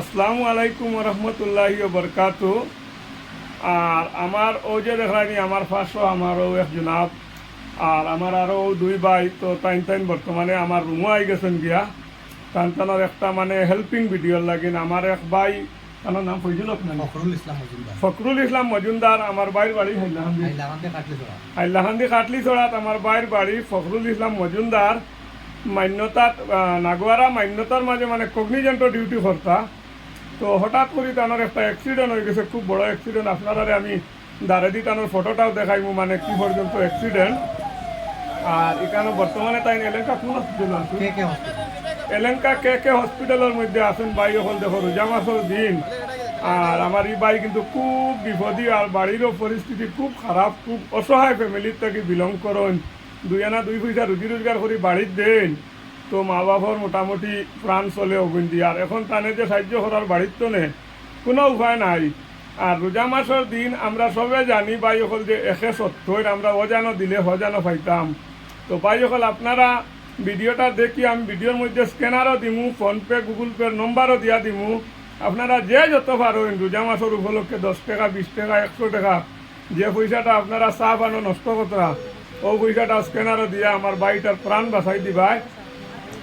আসসালামু আলাইকুম রহমতুল্লাহি বরকাত আর আমার ও যে দেখানি আমার পাঁচশো আমারও এক জনাব। আর আমার আরও দুই ভাই তো তাইন তাইন বর্তমানে আমার রুমও আই গেছেন গিয়া। তান তানোর একটা মানে হেল্পিং ভিডিও লাগিন। আমার এক ভাই তানোর নাম আপনার ফখরুল ইসলাম মজুমদার। ফখরুল ইসলাম মজুমদার আমার বাইর বাড়ি হাইলাহান্দি। কাটলি চড়াত আমার বাইর বাড়ি ফখরুল ইসলাম মজুমদার। মান্যতাত নাগোয়ারা মান্যতার মাঝে মানে কগনিজেন্ট ডিউটি করতা তো হঠাৎ করে তানোর একটা অ্যাক্সিডেন্ট হয়ে গেছে খুব বড় অ্যাক্সিডেন্ট আপনারা আমি দাঁড়ে দি তানোর ফটোটাও দেখাইমু মানে কি পর্যন্ত অ্যাক্সিডেন্ট আর এখানে বর্তমানে তাই এলাকা কোন হসপিটাল আছে এলেঙ্কা কে কে হসপিটালের মধ্যে আছেন ভাই এখন দেখো রোজা মাসের দিন। আর আমার এই ভাই কিন্তু খুব বিপদী আর বাড়িরও পরিস্থিতি খুব খারাপ খুব অসহায় ফ্যামিলির থেকে বিলং করেন। দুই আনা দুই পয়সা রুজি রোজগার করে বাড়ির দেন। তো মা বাবার মোটামুটি প্রাণ চলে অগুন্দি আর এখন তানে যে সাহায্য করার বাড়ির তো নে, কোনো উপায় নাই। আর রোজা মাসের দিন আমরা সবে জানি ভাই হল যে একে সত্তর আমরা অজানো দিলে হজানো পাইতাম। তো ভাই হল আপনারা ভিডিওটা দেখি, আমি ভিডিওর মধ্যে স্ক্যানারও দিমু, ফোনপে, গুগল পের নম্বরও দিয়া দিমু। আপনারা যে যত পারেন রোজা মাসের উপলক্ষে দশ টাকা, বিশ টাকা, একশো টাকা, যে পয়সাটা আপনারা চা বানো নষ্ট কতরা, ও পয়সাটা স্ক্যানারও দিয়া আমার বাড়িটার প্রাণ বাঁচাই দিবাই।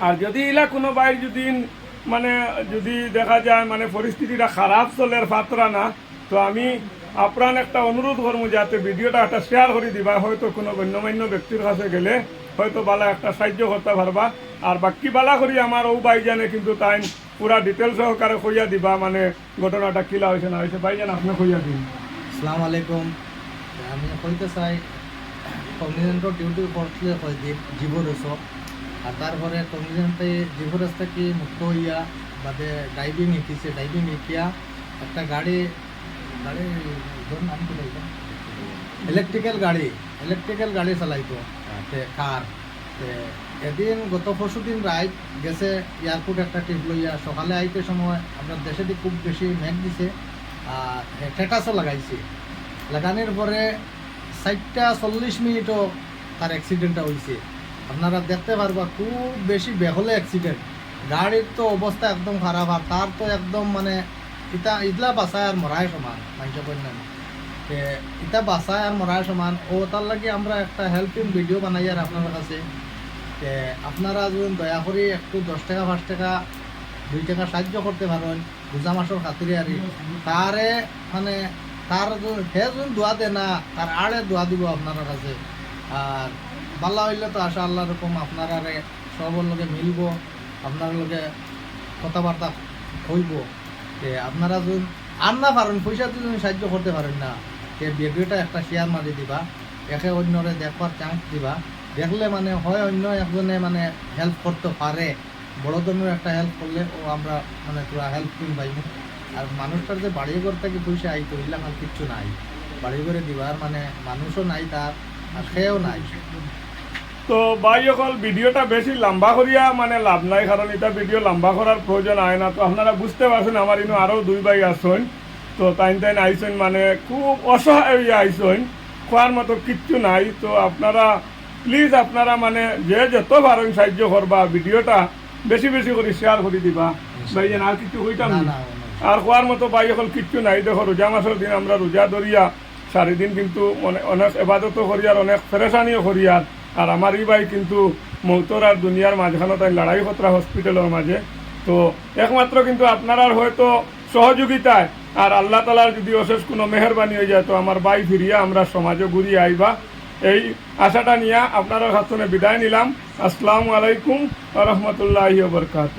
আর যদি ইলা কোনো বাইর যদি মানে যদি দেখা যায় মানে পরিস্থিতিটা খারাপ চলে আর পাত্রা না, তো আমি আপ্রাণ একটা অনুরোধ করব যাতে ভিডিওটা একটা শেয়ার করে দিবা। হয়তো কোনো গণ্যমান্য ব্যক্তির কাছে গেলে হয়তো বালা একটা সাহায্য করতে পারবা। আর বাকি বালা করি আমার ও বাইজানে কিন্তু তাই পুরা ডিটেল সহকারে কইয়া দিবা মানে ঘটনাটা কিলা হয়েছে, না হয়েছে। বাইজান আপনি কইয়া দিন। আসসালামু আলাইকুম। আমি কইতে চাই কগনিজেন্টর ডিউটি করলে কয় যে জীবরস আর তারপরে কগনিজেন্টে জীবরস থেকে মুক্ত হইয়া বাদে ড্রাইভিং শিকিছে ড্রাইভিং শিকিয়া একটা গাড়ি গাড়ি ধরুন নাম কি বলতো ইলেকট্রিক্যাল গাড়ি ইলেকট্রিক্যাল গাড়ি চালাইতো কার এদিন গত পরশু দিন রাইট গেছে এয়ারপোর্ট একটা ট্রিপ লইয়া, সকালে আইতে সময় আমরা দেশে খুব বেশি মেঘ দিছে, আর টেটাসও লাগাইছে। লাগানোর পরে ষাটটা চল্লিশ মিনিটও তার অ্যাক্সিডেন্টটা হয়েছে আপনারা দেখতে পারবা, খুব বেশি বেহলে অ্যাক্সিডেন্ট গাড়ির তো অবস্থা একদম খারাপ, আর তার তো একদম মানে ইটা ইদলা বাসায় আর মরায় সমান মানুষ কন্যা তে ইটা বাসায় আর মরায় সমান, ও তার লাগে আমরা একটা হেল্পিং ভিডিও বানাই আর আপনার কাছে। তে আপনারা যদি দয়া করে একটু দশ টাকা, পাঁচ টাকা, দুই টাকা সাহায্য করতে পারেন রোজা মাসের খাতিরে আর তারে মানে তার হে যদি দোয়া দে না তার আড়ে দোয়া দিব আপনার কাছে। আর বাল্লা হইলে তো আশা আল্লাহ রকম আপনারা সবর লোকে মিলব, আপনার লোকে কথাবার্তা হইব। যে আপনারা যদি আর না পারেন, পয়সা যদি সাহায্য করতে পারেন না। যে ভিডিওটা একটা শেয়ার মারি দিবা, একে অন্যরে দেখবার চান্স দিবা। দেখলে মানে হয় অন্য একজনে মানে হেল্প করতে পারে। বড় একটা হেল্প করলে ও আমরা মানে পুরা হেল্প কিন পাইব। আর মানুষটার যে বাড়ি ঘর থেকে পয়সা আইতো এগুলো আর কিচ্ছু নাই। বাড়ি ঘরে দিবার মানে মানুষও নাই তার, আর সেও নাই। তো ভাই অকল ভিডিওটা বেশি লম্বা করিয়া মানে লাভ নাই কারণ এটা ভিডিও লম্বা করার প্রয়োজন হয় না। তো আপনারা বুঝতে পারছেন আমার ইনো আরও দুই ভাই আসছেন তো তাইন তাইন আইসেন মানে খুব অসহায় হইয়া আইসেন খোয়ার মতো কিচ্ছু নাই। তো আপনারা প্লিজ আপনারা মানে যে যত পারেন সাহায্য করবা ভিডিওটা বেশি বেশি করে শেয়ার করে দিবা। ভাই আর কিছু হইতাম না আর খোয়ার মতো ভাই এখন কিচ্ছু নাই। দেখো রোজা মাসের দিন আমরা রোজা ধরিয়া চারিদিন কিন্তু অনে- অনেক এবাদত করিয়ার অনেক ফেরেশানিও করিয়ার আর। আমার এই ভাই কিন্তু মৌতর আর দুনিয়ার মাঝখানে তাই লড়াই খতরা হসপিটালের মাঝে। তো একমাত্র কিন্তু আপনার হয়তো সহযোগিতায় আর আল্লাহ তালার যদি অশেষ কোনো মেহরবানি হয়ে যায়, তো আমার বাই ফিরিয়া আমরা সমাজে ঘুরিয়ে আইবা। এই আশাটা নিয়ে আপনারা হাতনে বিদায় নিলাম। আসসালামু আলাইকুম রহমতুল্লাহ বরকাত